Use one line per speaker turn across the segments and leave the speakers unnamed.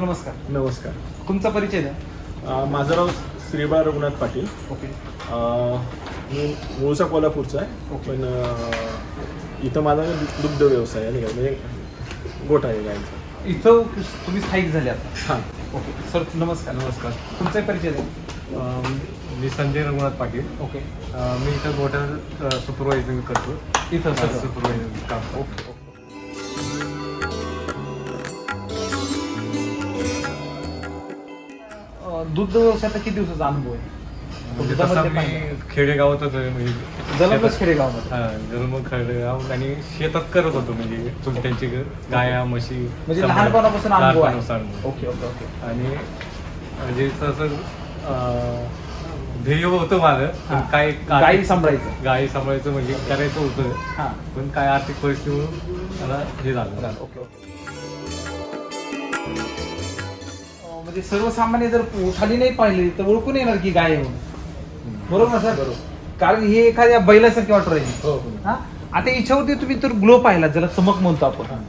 Sir नमस्कार.
नमस्कार.
तुमचा परिचय द्या.
अ, माझं नाव श्रीबा रघुनाथ पाटील.
ओके.
अ, मी मूळचा कोल्हापूरचा आहे.
ओके.
पण अ, इथं माझा दुग्ध व्यवसाय आहे. म्हणजे गोठा आहे गायचा
इथं तुम्ही स्थायिक झाले आता.
हां.
ओके. सर नमस्कार.
नमस्कार.
तुमचा परिचय द्या.
अं, मी संजय रघुनाथ पाटील.
ओके.
अं, मी इथं मोठ्या सुपरवायझिंग करतो.
इथं सर.
सुपरवायझिंग काम
ओके ओके. अं, दुग्ध व्यवसायाचा किती दिवसाचा अनुभव आहे?
म्हणजे
दुधामध्ये
तसा मी. खेडेगावातच आहे म्हणजे
जलमच
शेतात-
खेडेगावामध्ये.
हा, जन्म खेडेगाव आणि शेतात करत होतो म्हणजे चुलत्यांची ग- गाया म्हशी
म्हणजे
सांभाळ-
लहानपणापासून अनुभव आहे.
लहानपणापासून अनुभव.
Okay okay okay.
आणि म्हणजे तसं अं, ध्येय होतं माझं
हा.
पण काय
गाई सांभाळायचं.
गाई सांभाळायचं म्हणजे करायचं होतं.
हां.
पण काय आर्थिक परिस्थितीमुळे मला हे झालं
ओके ओके. म्हणजे सर्वसामान्य जर खाली नाही पाहिली तर ओळखून येणार की गाय आहे म्हणून. बरोबर ना सर? बरोबर. कारण हे एखाद्या बैलासारखे वाटत राहील.
हो
हा. आता याच्यावरती तुम्ही तर ग्लो पाहिला ज्याला चमक म्हणतो आपण.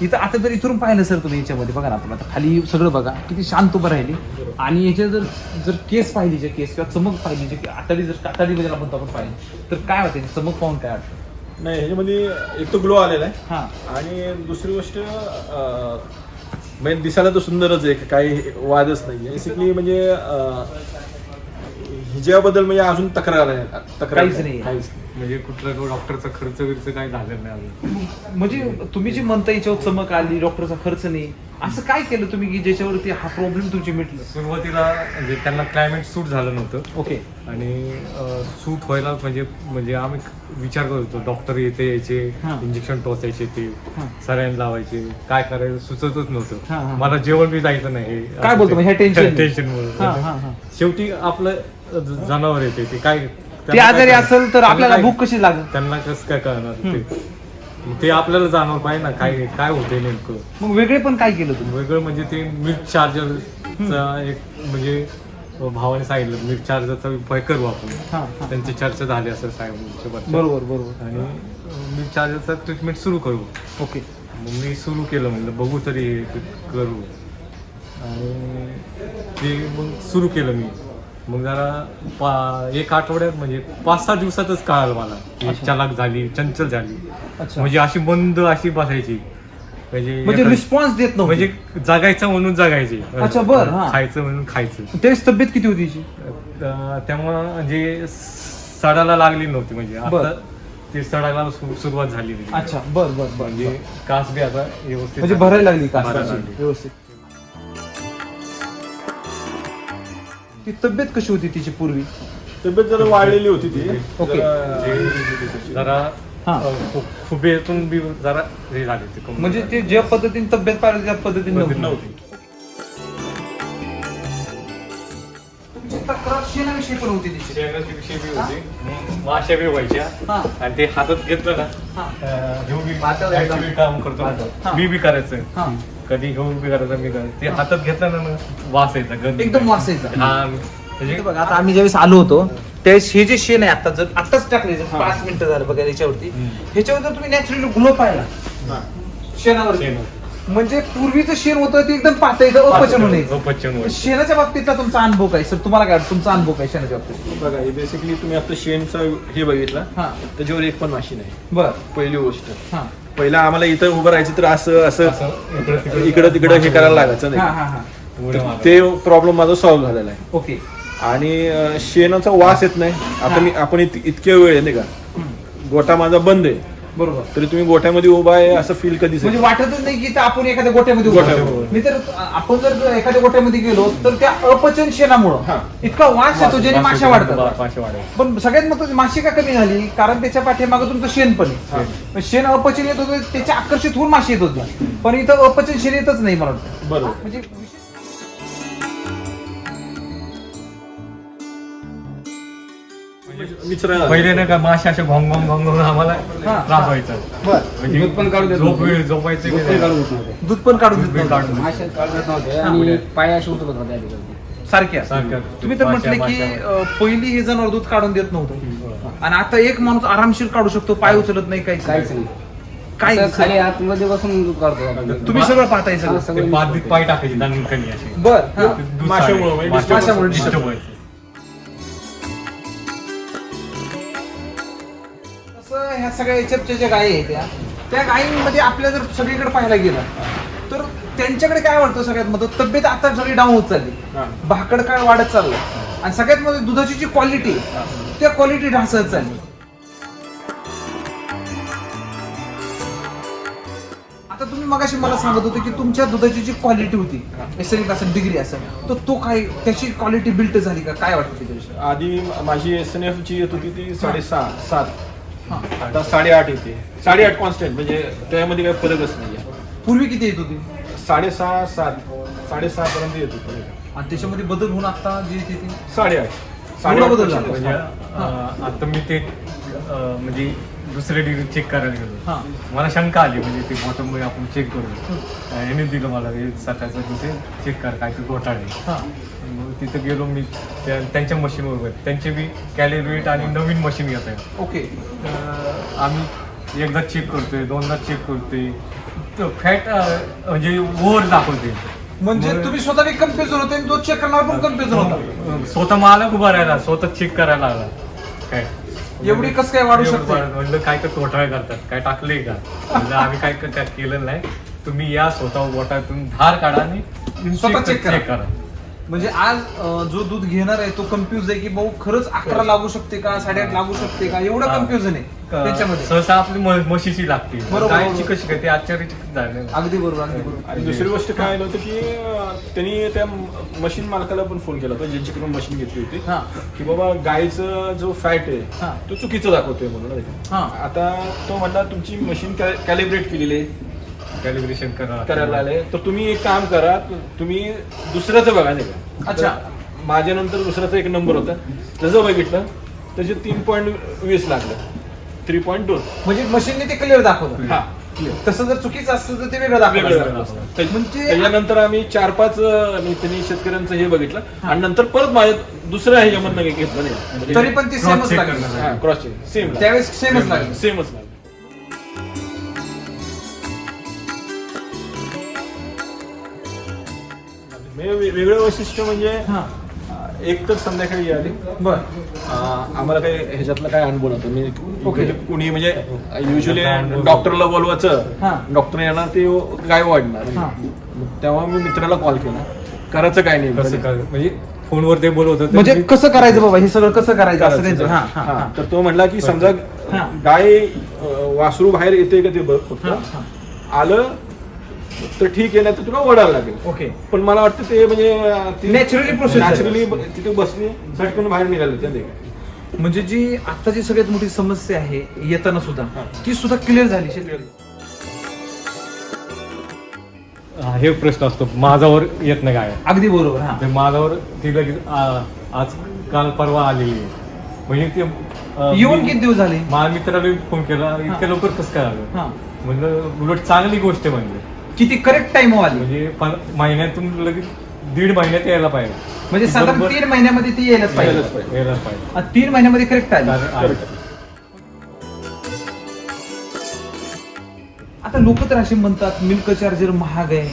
इथं आता जर इथून पाहिलं सर तुम्ही याच्यामध्ये बघा ना आपण आता खाली सगळं बघा किती शांत उभं राहिली. आणि याच्या जर जर केस पाहिली जे केस किंवा चमक पाहिली जे आताडी जर आताडी म्हणजे म्हणतो आपण पाहिली तर काय वाटते चमक पाहून काय वाटतं?
नाही ह्याच्यामध्ये एक तो ग्लो आलेला आहे.
हा.
आणि दुसरी गोष्ट अ, म्हणजे दिसायला तर सुंदरच आहे काही वादच नाही आहे बेसिकली म्हणजे अ, हिच्याबद्दल म्हणजे अजून तक्रार आहे. तक्रार
काहीच नाही.
काहीच नाही.
म्हणजे कुठला डॉक्टरचा खर्च बिर्च काही झालेला नाही अजून.
म्हणजे तुम्ही जी म्हणता याच्यावर चमक आली डॉक्टरचा खर्च नाही असं काय केलं तुम्ही की ज्याच्यावरती हा प्रॉब्लेम तुमची मिटलं?
सुरुवातीला म्हणजे त्यांना क्लायमेट सूट झालं नव्हतं.
ओके
आणि सूट व्हायला म्हणजे म्हणजे आम्ही विचार करत होतो डॉक्टर येते यायचे
हा.
इंजेक्शन टोचायचे ते
हा.
सलाईन लावायचे काय करायचं सुचतच
हा, हा.
नव्हतं मला जेवण बी जायचं नाही.
काय बोलतो मग ह्या tension?
टेन्शन
हा हा हा.
शेवटी आपलं ज- जनावर येते ते काय
ते आजारी असेल तर आपल्याला भूक कशी लागेल?
त्यांना कसं काय कळणार? ते ते आपल्याला जाणवलं पाहिजे ना काय काय होते नेमकं.
मग वेगळे पण काय केलं तुम्ही?
वेगळं म्हणजे ते मिल्क चार्जरचा एक म्हणजे भावाने सांगितलं मिल्क चार्जरचा उपाय करू आपण.
हा
त्यांची चर्चा झाली असेल साहेब
बरोबर बरोबर.
आणि मिल्क चार्जरचा ट्रीटमेंट सुरू करू.
ओके.
मग मी सुरू केलं म्हणलं बघू तरी हे करू. आणि ते मग सुरू केलं मी. मग जरा एक आठवड्यात म्हणजे पाच सहा दिवसातच कळालं मला की. चलाक झाली चंचल झाली
अच्छा
म्हणजे अशी बंद अशी बसायची म्हणजे
म्हणजे रिस्पॉन्स देत नव्हते
म्हणजे जगायचं म्हणून जगायची
अच्छा, बरं, हा.
खायचं म्हणून खायचं
त्यावेळेस तब्येत किती होती तिची
अं, त्यामुळं म्हणजे सडायला लागली नव्हती म्हणजे
बरं.
आता ते सडायला सु- सुरुवात झाली म्हणजे.
अच्छा बर बर बर
म्हणजे कास बी आता व्यवस्थित
म्हणजे. भरायला लागली का
भरायला लागली.
व्यवस्थित ती तब्येत कशी होती तिची पूर्वी?
तब्येत जरा वाढलेली होती ती.
ओके.
जरा-
जरा
हा.
अं, फु- फुबेतून बी जरा हे झाले ते कमी
म्हणजे ते ज्या पद्धतीने तब्येत पाहिजे त्या पद्धतीने नव्हती.
नव्हती.
तुमची तक्रार शेणाविषयी पण होती तिची.
शेणाची विषय बी होती. मग माश्या बी व्हायच्या.
हा.
आणि ते हातात घेतलं ना.
हा.
अं, घेऊन बी
हातात एकदम-
actually काम करतो.
हा.
मी बी करायचं.
हा.
कधी घेऊन बी करायचं मी करायचं ते हातात घेतलं ना वास यायचा गंध
एकदम वास यायचा.
हा म्हणजे
बघा आता आम्ही ज्यावेळेस आलो होतो त्यावेळेस हे जे शेण आहे आता जर आताच टाकले जर पाच मिनिटं झालं बघा याच्यावरती
हम्म.
ह्याच्यावर जर तुम्ही नॅचरली ग्लो पाहिला. शेणावर
शेण.
म्हणजे पूर्वीचं शेण होतं ते एकदम पातळीचं अपचन
व्हायचं.
शेणाच्या बाबतीतला तुमचा अनुभव काय? सर तुम्हाला काय वाटतं? तुमचा अनुभव काय शेणाच्या बाबतीत?
बघा हे बेसिकली तुम्ही आता शेणचा हे बघितला.
हा.
त्याच्यावर एक पण माशी नाही
बर.
पहिली गोष्ट.
हा.
पहिला आम्हाला इथं उभं राहायचं तर असं असं
असं इकडं तिकडं-
इकडं तिकडं हे करायला लागायचं
हा
नाही.
हा हा
उड्या
तर
मारायच्या.
ते प्रॉब्लेम माझा सॉल्व्ह झालेला आहे.
ओके.
आणि अं, शेणाचा वास येत नाही. आता
हा.
मी आपण इत- इतक्या वेळ आहे नाही का. गोठा माझा बंद आहे.
बरोबर.
तरी तुम्ही गोठ्यामध्ये उभा आहे असं फील कधीच
म्हणजे वाटतच नाही की आपण एखाद्या गोट्यामध्ये उभं
गोठ्यामध्ये.
आहोत. मी तर आपण जर एखाद्या गोट्यामध्ये गेलो तर त्या अपचन शेणामुळं
हा.
इतका वास येतो ज्याने
बा-
वाढतात. पण सगळ्यात महत्वाची माशी का कमी झाली? कारण त्याच्या पाठीमागं तुमचं शेण पण आहे. पण शेण अपचन येत होतं त्याच्या आकर्षित होऊन माशी येत होती पण इथं अपचन शेण येतच नाही मला वाटतं.
बरोबर.
म्हणजे विशेष-
पहिले नाही का मासे असे घोंग घोंग घोंग घोंग आम्हाला
हा.
त्रास व्हायचा म्हणजे
दूध पण काढून देत
झोप
नव्हते.
वेळ झोपायचं
दूध पण
नाही.
काढून देत नव्हते.
दूध पण काढून
दूध
देत
बी
नव्हतं.
काढून
मासे काढून देत नव्हते आणि. पाय असे उतरत होते.
सारख्या
सारख्या.
तुम्ही तर
माश्या-
म्हटले की
माश्या-
अं, पहिली हे जनावर दूध काढून देत नव्हतं. आणि आता एक माणूस आरामशीर काढू शकतो पाय उचलत नाही काही
काहीच नाही
काय
असं खाली आतमध्ये बसून दूध काढतो आपण.
तुम्ही सगळं पाहताय सगळं
ते पाय टाकायचे दानकणी अशी
बर हा.
माशामुळं
माशामुळं
disturb व्हायचं.
ह्या सगळ्या एचएफच्या ज्या गायी आहेत त्या त्या गायींमध्ये आपल्या जर सगळीकडे पाहायला गेलं तर त्यांच्याकडे काय वाटतं सगळ्यात महत्त्व तब्येत आता सगळी डाऊन होत चालली. भाकड काळ वाढत चाललं आणि सगळ्यात मध्ये दुधाची जी क्वालिटी त्या क्वालिटी ढासळत चालली. आता तुम्ही मगाशी मला सांगत होते की तुमच्या दुधाची जी क्वालिटी होती एसएनिक असेल डिग्री असेल तर तो काय त्याची क्वालिटी बिल्ट झाली का? काय वाटतं त्याच्याविषयी?
आधी माझी एस एन एफ ची येत होती ती साडेसहा सात. आता साडेआठ येते. साडेआठ कॉन्स्टंट म्हणजे त्यामध्ये काही फरकच नाही
पूर्वी किती येत होती?
साडेसहा सात. साडेसहा पर्यंत येत होती.
आणि त्याच्यामध्ये बदल होऊन आता जी येते ती?
साडेआठ.
एवढा बदल. झाला?
म्हणजे
हा.
अं, आता मी ते अं, म्हणजे दुसऱ्या डिग्री चेक करायला गेलो.
हा.
मला शंका आली म्हणजे ते बॉटममध्ये आपण चेक करू याने दिलं मला हे सकाळचं तिथे चेक कर काय ते घोटाळे.
हा.
तिथं गेलो मी त्या- त्यांच्या मशीनवर त्यांचे बी कॅलिब्रेट आणि नवीन मशीन घेत आहे
ओके
आम्ही एकदा चेक करतोय दोनदा चेक करतोय. फॅट म्हणजे ओव्हर दाखवते
म्हणजे तुम्ही स्वतः कन्फ्युजन होते आणि तो चेक करणार पण कन्फ्युजन होता.
अं, स्वतः मला उभा राहायला स्वतः चेक करायला लागला. काय
एवढी कसं काय वाढू शकते?
म्हणलं काय तर घोटाळे करतात. काय टाकले का? म्हणलं आम्ही काय काय केलं नाही. तुम्ही या स्वतः बोटातून धार काढा आणि
स्वतः check करा. म्हणजे आज जो दूध घेणार आहे तो कन्फ्युज आहे की भाऊ खरंच अकरा लागू शकते का साडेआठ लागू शकते का एवढं. कन्फ्युजन आहे त्याच्यामध्ये
सहसा आपली म- म्हशीची लागते
बरोबर,
गायची
बरोबर.
कशी काय ते आश्चर्यचकित झाले ना.
अगदी बरोबर अगदी बरोबर
आणि दुसरी गोष्ट काय आलं होतं की अं, त्यांनी त्या मशीन मालकाला पण फोन केला होता ज्यांच्याकडून मशीन घेतली होती
हा
की बाबा गायचं जो फॅट
हा.
आहे तो चुकीचं दाखवतोय म्हणून?
हा.
आता तो म्हणला तुमची मशीन कॅलिब्रेट केलेली आहे
कॅलिब्रेशन करा
करायला आले तर तुम्ही एक काम करा तु- तुम्ही दुसऱ्याचं बघा नाही का?
अच्छा.
तर माझ्यानंतर दुसऱ्याचा एक नंबर होता. त्याचं बघितलं त्याचे तीन पॉईंट वीस लागलं. थ्री पॉईंट दोन
म्हणजे मशीनने ते क्लिअर दाखवलं.
हा.
तसं जर चुकीचं असतं तर ते वेगळं दाखवलं. म्हणजे-
त्याच्यानंतर आम्ही चार पाच त्यांनी शेतकऱ्यांचं हे बघितलं. आणि नंतर परत माझ्या दुसऱ्या ह्याच्यामधनं घेतलं नाही.
तरी पण ते सेमच लागली.
क्रॉस चेक सेम
त्यावेळेस सेमच लागली.
सेमच वेगळं वैशिष्ट्य म्हणजे
हा.
एक तर संध्याकाळी आली
बर.
अं, आम्हाला काही ह्याच्यातला काय अनुभव नव्हता मी
ओके.
कुणी म्हणजे युजली डॉक्टरला बोलवायचं
हा.
डॉक्टर येणार ते गाय वाढणार.
हा.
तेव्हा मी मित्राला कॉल केला. करायचं काय नाही
कसं काय? म्हणजे फोनवर ते बोलत होते.
म्हणजे कसं करायचं बाबा? हे सगळं कसं करायचं? असं हा हा
हा.
हा.
तर तो म्हणला की समजा
हा.
गाय वासरू बाहेर येते का ते बघ फक्त?
हा, हा.
आलं तर ठीक आहे नाही तर तुला ओढायला लागेल.
ओके.
पण मला वाटतं ते म्हणजे
process आहे.
नॅचरली तिथे बसली झटकन बाहेर निघाले त्या.
म्हणजे जी आता जी सगळ्यात मोठी समस्या आहे येताना सुद्धा ती सुद्धा क्लिअर झाली.
हा, हे प्रश्न असतो माझावर येत नाही काय?
अगदी बरोबर हा.
ते माझावर ती लगेच आ- आज काल परवा आलेली आहे. म्हणजे ते अं,
येऊन
मी-
किती दिवस झाले?
माझ्या मित्राला फोन केला इतक्या लवकर कसं काय आलं?
हा.
म्हणलं उलट चांगली गोष्ट आहे म्हणजे
किती करेक्ट टाइम आली?
म्हणजे पण- महिन्यातून लगेच दीड महिन्यात यायला पाहिजे.
म्हणजे साधारण
बरोबर.
तीन महिन्यामध्ये ती यायलाच पाहिजे.
यायलाच पाहिजे.
यायला पाहिजे.
आणि तीन महिन्यामध्ये करेक्ट आली
कारण आहे.
आता लोक तर असे म्हणतात मिल्क चार्जर महाग आहे.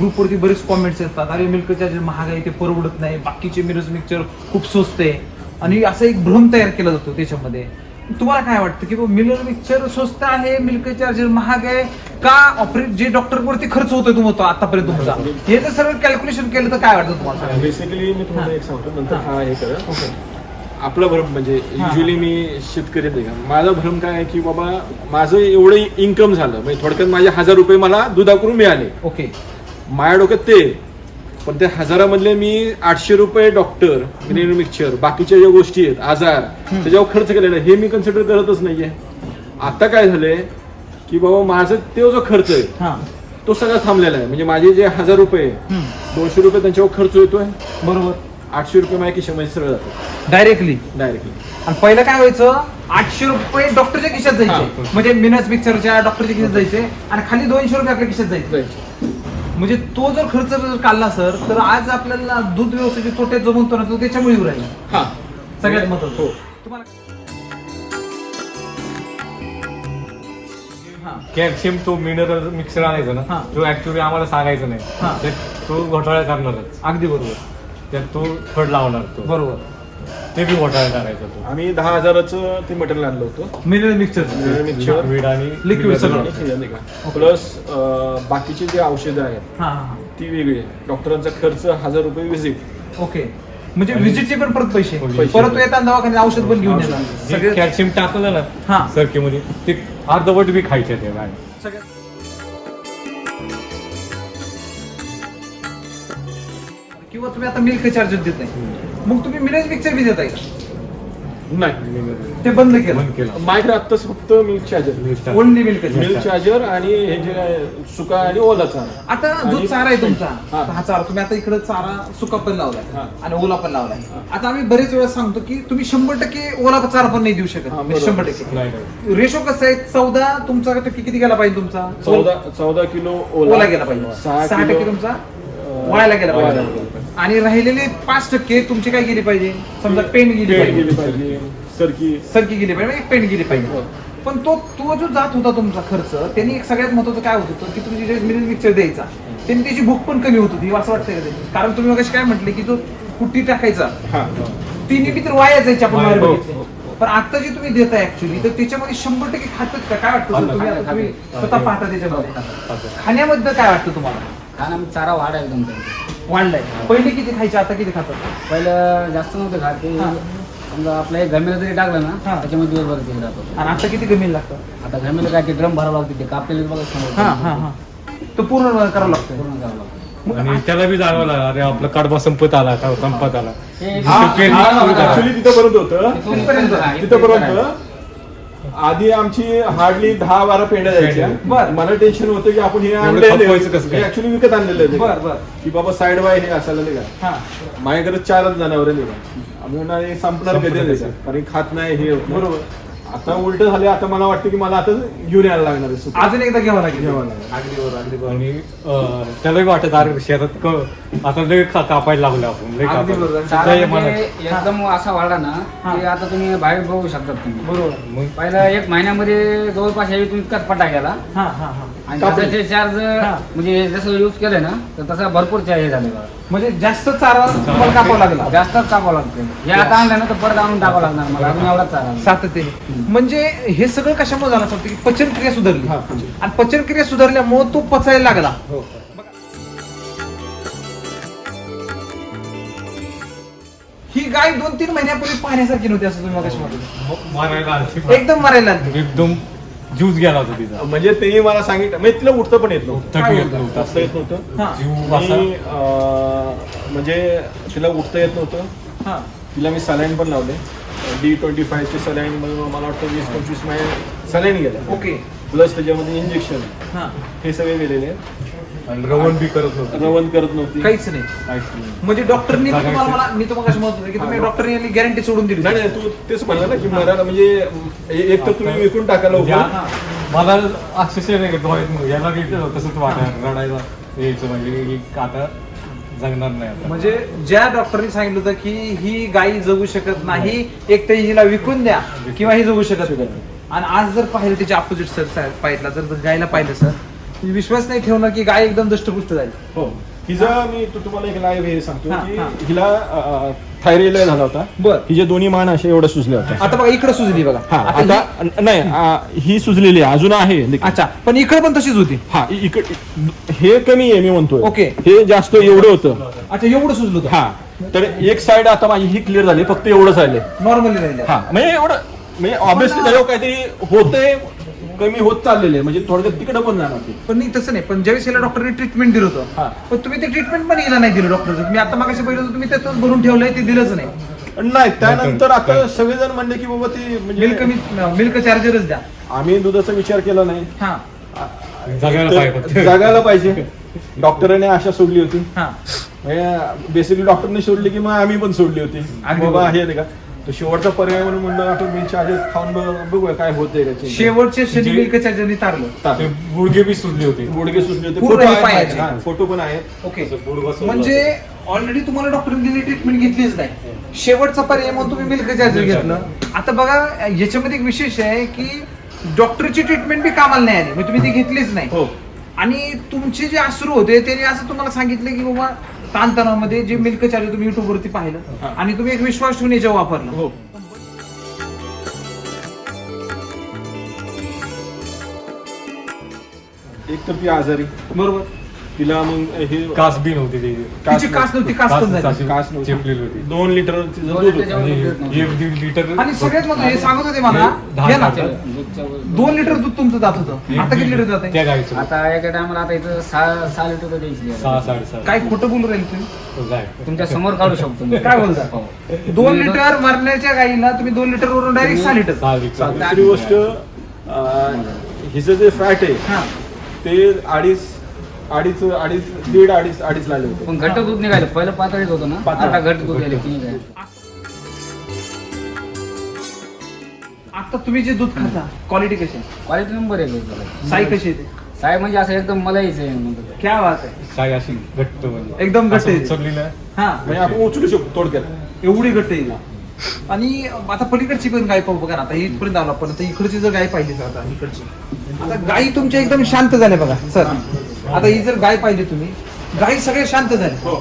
ग्रुपवरती बरेच कॉमेंट्स येतात. अरे मिल्क चार्जर महाग आहे ते परवडत नाही. बाकीचे मिरज मिक्सचर खूप स्वस्त आहे. आणि असा एक भ्रम तयार केला जातो त्याच्यामध्ये. तुम्हाला काय वाटतं की मिलर मिक्सचर स्वस्त आहे मिल्क चार्जर महाग आहे? का ऑपरेट जे डॉक्टर वरती खर्च होतोय तुमचा आतापर्यंत तुमचा? हे जर सगळं कॅल्क्युलेशन केलं तर काय वाटतं तुम्हाला?
बेसिकली मी तुम्हाला. एक सांगतो नंतर
हा.
हा करा. आपला भ्रम म्हणजे. युजली मी शेतकरी का? माझा भ्रम काय आहे की बाबा माझं एवढं इन्कम झालं म्हणजे थोडक्यात माझे हजार रुपये मला दुधाकडून मिळाले.
ओके.
माझ्या डोक्यात ते पण त्या हजारामधले मी आठशे रुपये डॉक्टर ग्रेन मिक्सचर बाकीच्या ज्या गोष्टी आहेत आजार त्याच्यावर खर्च केलेला हे मी कन्सिडर करतच नाहीये. आता काय झालंय की बाबा माझं तो जो खर्च आहे
हा.
तो सगळा थांबलेला आहे. म्हणजे माझे जे हजार रुपये. दोनशे रुपये त्यांच्यावर खर्च येतोय.
बरोबर.
आठशे रुपये माझ्या खिशामध्ये सरळ जातात
डायरेक्टली
डायरेक्टली
आणि पहिलं काय व्हायचं? आठशे रुपये डॉक्टरच्या खिशात जायचे.
हा.
म्हणजे मिनस पिक्चरच्या डॉक्टरच्या खिशात जायचे आणि खाली दोनशे रुपये आपल्या खिशात जायचे. म्हणजे तो जर खर्च जर काढला सर तर आज आपल्याला दूध व्यवस्थेचे तोटे जो म्हणतो ना तो त्याच्यामुळे येऊ राहील.
हा.
सगळ्यात महत्वाचं.
हो
तुम्हाला हा.
कॅल्शियम तो मिनरल मिक्सर आणायचा
हा.
ना तो ऍक्च्युली आम्हाला सांगायचं
हा.
नाही तो घोटाळा करणारच.
अगदी बरोबर.
त्यात तो थर्ड लावणार तो.
बरोबर.
ते बी घोटाळा करायचा तो
आम्ही दहा हजाराचं ते मटेरियल आणलं होतं.
मिनरल मिक्सचर
मिक्सर
लिक्विड आणि mineral.
सगळं.
प्लस बाकीची जी औषधं आहेत
हा हा हा.
ती वेगळी. आहे डॉक्टरांचा खर्च हजार रुपये विजिट
ओके म्हणजे व्हिजिटचे पण परत पैसे.
पैसे.
परत येताना दवाखान्यात औषध पण घेऊन येणार सगळे
कॅल्शियम टाकलं
हा.
ना सरकीमध्ये ते अर्धवट बी खायचे ते गाडी
सगळे- किंवा तुम्ही आता मिल्क चार्जर देत नाही. मग तुम्ही मिनरल मिक्सर बी देताय?
नाही
ते बंद केलं.
बंद केलं.
माझ्याकडे आत्ताच फक्त milk charger
only milk
milk charger आणि हे जे सुका आणि ओला चारा
आता जो
आणि-
चारा आहे तुमचा
हा.
हा चारा तुम्ही आता इकडे चारा सुका पण लावलाय
हा.
आणि ओला पण लावलाय. आता आम्ही बरेच वेळा सांगतो की तुम्ही शंभर टक्के ओला चारा पण नाही देऊ शकत.
हा,
म्हणजे
बरोबर.
शंभर टक्के.
नाही नाही.
रेशो कसं आहे? चौदा तुमचा टक्के किती गेला पाहिजे तुमचा?
चौदा चौदा किलो
ओला गेला पाहिजे.
सहा
सहा टक्के
किलो
तुमचा
अं,
वाळायला गेला
वाळायला
पाहिजे
गेला पाहिजे.
आणि राहिलेले पाच टक्के तुमची काय गेली पाहिजे? समजा पेंट गेली
पेंट गेली
पाहिजे.
पाहिजे सरकी.
सरकी गेली पाहिजे म्हणजे पेंट गेली
हो.
पाहिजे पण तो तो जो जात होता तुमचा खर्च त्यांनी एक सगळ्यात महत्वाचं काय होत? होतं की तुम्ही जे मिनरल मिक्सर द्यायचा त्यांनी त्याची भूक पण कमी होत होती असं वाटतंय का ते? कारण तुम्ही मग काय म्हटले की जो कुट्टी टाकायचा
हा.
तिन्ही बी तर वाया जायची आपण बाहेर
हो,
बघितले. पण आता जे तुम्ही देताय ऍक्च्युली तर त्याच्यामध्ये शंभर टक्के खातात का? काय वाटतं sir? तुम्ही आता तुम्ही स्वतः पाहता त्याच्यामध्ये. खाण्याबद्दल काय वाटतं तुम्हाला?
आम्ही चारा वाढा एकदम त्यांचा.
वाढलाय. पहिले किती खायचे आता किती खातात?
पहिलं जास्त नव्हतं खात ते.
हा.
समजा आपल्या एक घमेला जरी टाकलं ना
हा.
त्याच्यामध्ये दिवसभर ते राहतो.
आणि आता किती कमी लागतं?
आता घमेला काय ते ड्रम भरावं लागते ते कापलेले बघा समोर.
हा हा हा. तो पूर्ण करावं लागतं
पूर्ण करावं लागतं
आणि त्याला बी जाणवं लागलं. अरे आपला कडबा संपत आला का संपत आला.
हे-
हा
ते पेन
हा,
सुरू करा.
actually तिथपर्यंत होतं.
तिथपर्यंत.
आधी आमची हार्डली दहा बारा पेंड्या जायच्या
बरं.
मला टेन्शन होतं की आपण हे
खपवायचं कसं काय?
ऍक्च्युली विकत आणलेलं आहे
बर बर
की बाबा साईड बाय हे असायला नाही का
हा
माझ्याकडे चारच जनावर आम्ही हे संपणार कधी
संपणार
नाही
कसं?
का? कारण खात नाही हे होत नाही.
बरोबर
आता उलट झाले आता मला वाटतं की मला आता घेऊन यायला लागणार आहे सुकं.
अजून एकदा घ्यावं लागेल
घ्यावं लागेल.
अगदी बरोबर अगदी बरोबर
आणि अं, त्यालाही वाटत अरे शेतात क- आता लय खा- कापायला लागलो आपण लय
अगदी बरोबर.
कापायला.
चारा
त्याच्या
म्हणजे
मनात.
एकदम असा वाढला ना
हा.
की आता तुम्ही बाहेर बघू शकतात तुम्ही
बरोबर
मग
पहिला एक महिन्यामध्ये जवळपास यावी तुम्ही इतकाच पटा गेला
हा हा हा
आणि
कापून.
त्याचे चार्ज
हा.
म्हणजे जसं यूज केलं ना तर तसा भरपूर हे झाले बघा.
म्हणजे जास्त चारा तुम्हाला कापावा लागला
जास्तच टाकावं लागतं हे आता आणलं ना तर परत आणून टाकावं लागणार मला अजून एवढाच चारा आणला.
सातत्याने म्हणजे हे सगळं कशामुळे झालं असं वाटतं की पचनक्रिया सुधारली
हा, पचन.
आणि पचनक्रिया सुधारल्यामुळे तो पचायला लागला
हो.
ही गाय दोन तीन महिन्यापूर्वी पाहण्यासारखी नव्हती असं तुम्ही मगाशी म्हटलं.
म- मारायला आलती.
एकदम मरायला लागली.
एकदम ज्यूस गेला होता तिचा.
म्हणजे तेही मला सांगितलं म्हणजे तिला उठतं पण येत नव्हतं.
उठता बी येत नव्हता.
उठता येत नव्हतं.
हा.
जीव असा.
मी अं, म्हणजे तिला उठता येत नव्हतं.
हा.
तिला मी सलाईन पण लावले. डी ट्वेंटी फायचे सलाईन मला वाटतं वीस पंचवीस महिने सलाईन गेल्या.
ओके.
प्लस त्याच्यामध्ये इंजेक्शन
हा.
हे सगळे गेलेले.
आणि रवण बी करत होतं
रवण करत नव्हती
काहीच नाही
काहीच नाही.
म्हणजे डॉक्टरनी. तुम्हाला मला मी तुम्हाला म्हणत होतो की तुम्ही
हा.
डॉक्टरनी गॅरंटी सोडून दिली
नाही नाही तू तेच म्हणला ना की मला म्हणजे ए- एक तर तुम्ही विकून टाकायला
म्हणजे
उभं.
हा.
मला अक्षरशः नाही का डोळ्यात याला तसंच वाटायला रडायला यायचं म्हणजे की आता जगणार नाही आता
म्हणजे ज्या डॉक्टरनी सांगितलं होतं की ही गायी जगू शकत नाही एक तर हिला विकून द्या किंवा ही जगू शकत नाही आणि आज जर पाहिलं त्याच्या अपोजिट सर पाहिलं जर गायला पाहिलं सर विश्वास नाही ठेवणार की गाय एकदम दष्टपुष्ट जाईल.
हो. हिचा मी तू तुम्हाला एक लाईव्ह हे सांगतो
हा,
की
हा.
हिला थायरेल झाला होता.
बर.
हिचे दोन्ही मान असे एवढ्या सुजल्या होत्या
आता बघा इकडे सुजली बघा.
हा
आता ही-
नाही आ, ही सुजलेली आहे अजून आहे
अच्छा पण इकडे पण तशीच होती.
हा इकडे हे कमी आहे मी म्हणतोय.
ओके.
हे जास्त एवढं होतं.
अच्छा एवढं सुजलं होतं.
हा तर एक साइड आता माझी ही क्लिअर झाली फक्त एवढंच राहिले
नॉर्मली राहिलं
हा म्हणजे एवढं म्हणजे ऑब्विसली त्याच्यावर काहीतरी होतंय कमी होत चाललेले म्हणजे थोडक्यात तिकडे पण जाणार ते.
पण नाही तसं नाही. पण ज्यावेळेस याला डॉक्टरने ट्रीटमेंट दिलं
हा.
होतं पण तुम्ही ते ट्रीटमेंट पण हिला नाही दिलं डॉक्टर मी आता मागाशी पहिलं होतं, तुम्ही त्यातच भरून ठेवलंय ते दिलंच नाही.
नाही त्यानंतर आता सगळेजण म्हणले की बाबा ते
मिल्क
म्हणजे
मिल्क चार्जरच द्या.
आम्ही दुधाचा विचार केला नाही.
हा.
जगायला पाहिजे फक्त.
जगायला पाहिजे. डॉक्टरांनी आशा सोडली होती.
हा.
बेसिकली डॉक्टरने सोडली की मग आम्ही पण सोडली होती.
अगदी
बाबा
बरोबर.
हे नाही का? तो शेवटचा पर्याय म्हणून म्हणलं आपण मिल्क चार्जेस खाऊन बघ- बघूया काय होतंय का change.
शेवटचे शनी
जे-
मिल्क चार्जरनी तारलं.
ते
तात्या.
गुडघे बी सुटले होते.
गुडघे सुचले होते.
पूर्ण
फोटो
हे
आहेत
पायाचे.
माझे. हा, फोटो पण आहेत.
ओके.
असं
म्हणजे ऑलरेडी तुम्हाला डॉक्टरने दिली ट्रीटमेंट घेतलीच नाही. शेवटचा पर्याय म्हणून तुम्ही मिल्क चार्जर घेतलं. आता बघा याच्यामध्ये एक विशेष आहे की डॉक्टरची ट्रीटमेंट बी कामाला नाही आली. म्हणजे तुम्ही ती घेतलीच नाही.
हो.
आणि तुमचे जे अश्रू होते त्यांनी असं तुम्हाला सांगितलं की बाबा ताणतणावामध्ये जे मिल्क चार्ज तुम्ही युट्यूब वरती पाहिलं. आणि तुम्ही एक विश्वास ठेवून याच्या वापरलं.
हो. एक तर ती आजारी.
बरोबर.
तिला मग हे
कास बी नव्हती ती
तिची कास नव्हती कास पण झाली
कास
नव्हती.
चेपलेली होती
दोन लिटर तिचं
दोन
दूध
लिटरच्या
होतं.
वर दूध नव्हतं.
एक दीड लिटर
आणि सगळ्यात महत्त्वाचं हे सांगत होते मला
दहा
ना. दोन लिटर दूध तुमचं जात होतं आता किती लिटर जात
त्या गायचं
आता एका टायमाला आता इथं सहा सहा लिटर द्यायची आहे.
सहा साडेसहा
काय खोटं बोलू राहील तुम्ही
गाय
तुमच्यासमोर काढू शकतो मी.
काय बोलता?
हो.
दोन लिटर मरण्याच्या गाईला तुम्ही दोन लिटर वरून डायरेक्ट सहा लिटर
सहा लिटर
दुसरी गोष्ट अं, हिचं जे फॅट आहे
हा
ते अडीच अडीच अडीच दीड अडीच अडीच लागले होते.
पण घट्ट दूध निघालं पहिलं पातळीत होतं ना?
पातळ.
आता घट्ट दूध यायला की काय
आता तुम्ही जे दूध खाता क्वालिटी कशी आहे?
क्वालिटी नंबर एक
साई कशी येते
साहेब म्हणजे असं एकदम मलाईच आहे म्हणतो
क्या बात आहे.
काय अशी घट्ट म्हणजे.
एकदम घट्ट
असं
आहे. हा.
म्हणजे आपण उचलू शकतो थोडक्यात.
एवढी घट्ट येईल आणि आता पलीकडची पण गाय पाहू बघा ना आता इथपर्यंत आलो आपण. आता इकडची जर गाय पाहिली तर आता इकडची. आता गायी तुमच्या एकदम शांत झाल्या बघा सर. आता ही जर गाय पाहिली तुम्ही गायी सगळ्या शांत झाल्या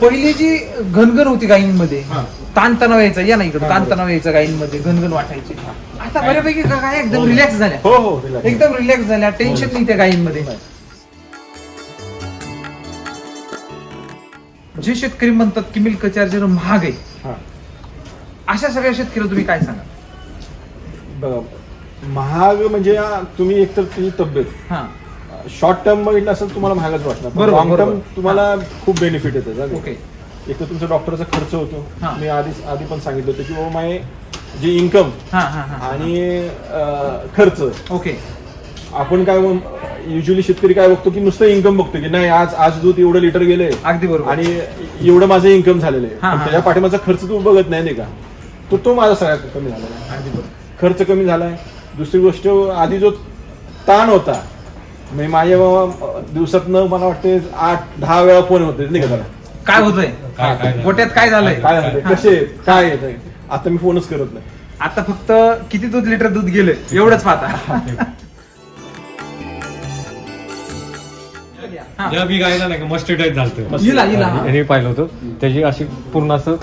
पहिली जी घनघन होती गायींमध्ये ताणतणाव यायचा या ना इकडे ताणतणाव यायचा गायींमध्ये घनघन वाटायची. आता बऱ्यापैकी गाय एकदम रिलॅक्स झाल्या.
हो हो.
एकदम रिलॅक्स झाल्या. टेन्शन नाही त्या गायींमध्ये. जे शेतकरी म्हणतात की मिल्क चार्जर महाग आहे.
हा.
अशा सगळ्या शेतकरी तुम्ही काय सांगा?
बघा महाग म्हणजे तुम्ही एकतर तुझी तब्येत.
हा.
शॉर्ट टर्म बघितलं असेल तुम्हाला महागच वाटणार.
बरोबर,
लॉंग टर्म
बरोबर.
तुम्हाला खूप बेनिफिट येतं जाऊ दे.
ओके
एक तर तुमचा डॉक्टरचा खर्च होतो.
हा.
मी आधी आधी पण सांगितलं होतं की बाबा माझे जे इन्कम
हा हा हा.
आणि अं, खर्च.
ओके
आपण काय युजली शेतकरी काय बघतो की नुसतं इन्कम बघतो की नाही आज आज दूध एवढं लिटर गेलंय.
अगदी बरोबर.
आणि एवढं माझं इन्कम झालेलं आहे.
हा,
पण
हा.
त्याच्या पाठीमागचा खर्च तू बघत नाही नाही का? तो तो माझा सगळ्यात कमी झालेला आहे.
अगदी बरोबर.
खर्च कमी झालाय. दुसरी गोष्ट आधी जो ताण होता म्हणजे माझ्या बाबा दिवसातनं मला वाटते आठ दहा वेळा फोन होते नाही का त्याला
काय होतंय
काय काय झालं?
गोट्यात काय झालंय
काय झालं कसे? काय येत आहे आता मी फोनच करत नाही
आता फक्त किती दूध लिटर दूध गेलं एवढंच पाहता हा.
या बी गायला नाही का मस्टर्ड टाईप झालतं
हिला, हिला, हा.
हे पाहिलं होतं त्याची अशी पूर्ण असं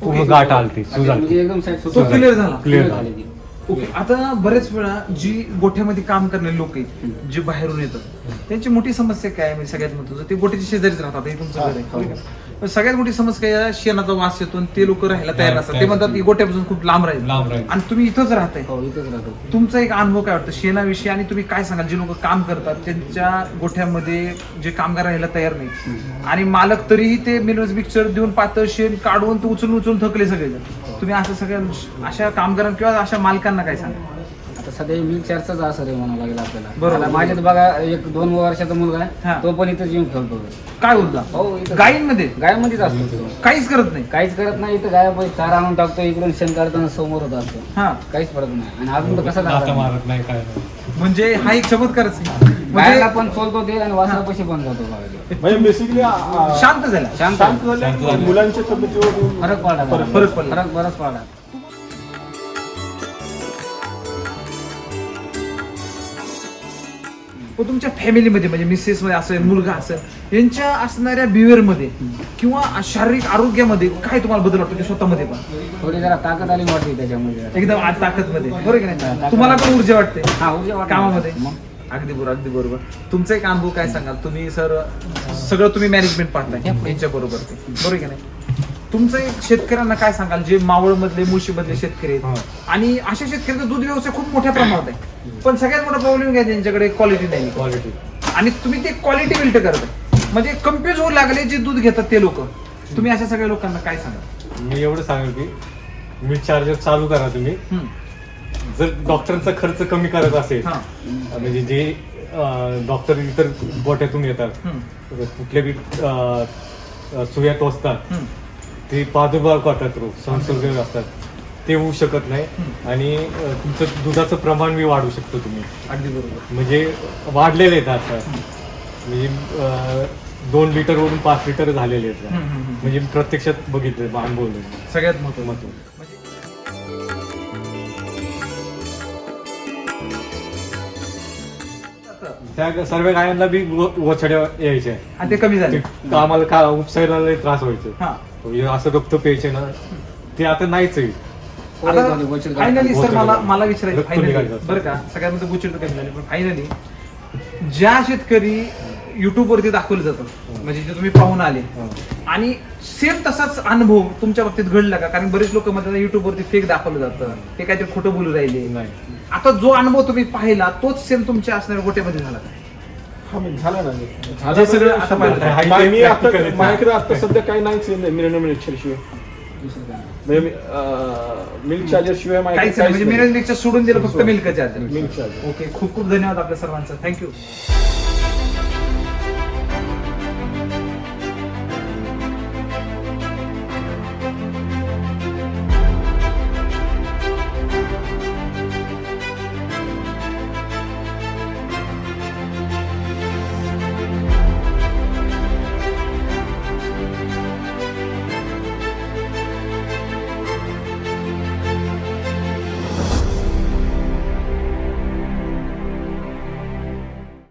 पूर्ण. गाठ आलती सूज आलती
म्हणजे एकदम साईड
तो clear झाला.
क्लिअर झाली
ती.
ओके आता बरेच वेळा जी गोठ्यामध्ये काम करणारे लोक आहेत जे बाहेरून येतात त्यांची मोठी समस्या काय आहे? म्हणजे सगळ्यात महत्वाचं ते गोठ्याच्या शेजारीच राहतात हे तुमचं घर आहे. का? पण सगळ्यात मोठी समस्या काय? आहे, शेणाचा वास येतो आणि ते लोक राहायला तयार नसतात ते म्हणतात की गोठ्यापासून खूप लांब राहील.
लांब राहील.
आणि तुम्ही इथंच राहताय.
हो इथेच राहतो.
तुमचा एक अनुभव काय वाटतं शेणाविषयी? आणि तुम्ही काय सांगाल? जे लोक काम करतात त्यांच्या गोठ्यामध्ये जे कामगार राहायला तयार नाही आणि मालक तरीही ते मिनरल्स मिक्सर देऊन पातळ शेण काढून ते उचलून उचलून थकले सगळे तुम्ही असं सगळ्या अशा कामगारांना किंवा अशा मालकांना काय सांगा?
आता सध्या चार्जचाच असर आहे म्हणावं लागेल आपल्याला.
बरोबर.
माझ्यात बघा एक दोन वर्षाचा मुलगा
हा.
आहे तो पण इथं येऊन खेळतो.
काय बोलता?
हो इथं.
गायींमध्ये?
गायमध्येच असतो तो.
काहीच करत नाही?
काहीच करत नाही इथं गाय पैसे चारा आणून टाकतो इकडून शेण काढताना समोर होत असतो
हा.
काहीच पडत नाही. आणि अजून तर कसं झालं?
मारत नाही काय नाही.
म्हणजे हा एक चमत्कारच आहे. म्हणजे
पण ते आणि पण जातो बघा.
म्हणजे बेसिकली
शांत झाला
शांत
शांत. मुलांच्या तब्येतीवर
फरक पडला
फरक-
फरक पडला.
फरक बराच पडला
व तुमच्या फॅमिलीमध्ये म्हणजे मिसेस मध्ये असेल मुलगा असेल यांच्या असणाऱ्या बिहेवियरमध्ये किंवा शारीरिक आरोग्यामध्ये काय तुम्हाला बदल वाटतो की स्वतःमध्ये पण
थोडी जरा ताकद आली वाटते त्याच्यामध्ये
एकदम आज ताकदमध्ये बरोबर की नाही
ताकद.
तुम्हाला पण ऊर्जा वाटते
हा ऊर्जा वाटते.
कामामध्ये
मग.
अगदी बरोबर अगदी बरोबर. तुमचा एक अनुभव काय सांगाल? तुम्ही सर सगळं तुम्ही मॅनेजमेंट पाहताय. यांच्या बरोबर ते. बरोबर की नाही? तुमचं एक शेतकऱ्यांना काय सांगाल? जे मावळ मधले मुळशी मधले शेतकरी आहेत. आणि अशा शेतकऱ्यांचा दूध व्यवसाय खूप मोठ्या प्रमाणात आहे. पण सगळ्यात मोठा प्रॉब्लेम काय त्यांच्याकडे? क्वालिटी नाही.
क्वालिटी
आणि तुम्ही ते क्वालिटी बिल्ड करताय म्हणजे कन्फ्युज होऊ लागले जे दूध घेतात ते लोक. तुम्ही अशा सगळ्या लोकांना काय सांगाल?
मी एवढं सांगेल की मिल्क चार्जर चालू करा तुम्ही. जर डॉक्टरचा खर्च कमी करत असेल
हा.
म्हणजे जे डॉक्टर इतर गोट्यातून येतात
हम्म.
तर कुठले बी अं, अं, सुया टोचतात
हम्म.
ते प्रादुर्भाव करतात रोग संसर्ग असतात ते होऊ शकत नाही. आणि अं, तुमचं दुधाचं प्रमाण बी वाढवू शकतो तुम्ही.
अगदी बरोबर.
म्हणजे वाढलेले आहेत आता. म्हणजे अं, दोन लिटर वरून पाच लिटर झालेले आहेत.
हम्म, हम्म, हम्म.
म्हणजे प्रत्यक्षात बघितलं अनुभवलं
सगळ्यात महत्वाचं महत्त्व
त्या सर्व गायांना बी वचड्या यायच्या
आणि ते कमी झाले.
ते आम्हाला का उपसायला लय त्रास व्हायचं.
हा.
म्हणजे असं रक्त प्यायचे ना ते आता नाहीच आहे.
फायनली सर मला. मला विचारायचं
रक्त
फायनली. बरं का सगळ्यांमध्ये गुचिड कमी झाले पण फायनली ज्या शेतकरी युट्यूब वरती दाखवलं जातं म्हणजे जे तुम्ही पाहून आले आणि सेम तसाच अनुभव तुमच्या बाबतीत घडला का? कारण बरेच लोक म्हणतात युट्यूब वरती फेक दाखवलं जातं. ते काहीतरी खोटं बोलू राहिले.
नाही.
आता जो अनुभव तुम्ही पाहिला तोच सेम तुमच्या असणाऱ्या गोट्यामध्ये झाला का?
हा मग झाला ना. झाला
सगळं
म्हणजे
आता
मा-. माझ्याकडे आता सध्या काही नाहीच मिलियन मिल्क शिवाय.
दुसरं काय.
म्हणजे मिल्क चार्जर शिवाय
नाही म्हणजे सोडून दिलं फक्त milk charger
milk charger
okay खूप खूप धन्यवाद आपल्या सर्वांचं. थँक्यू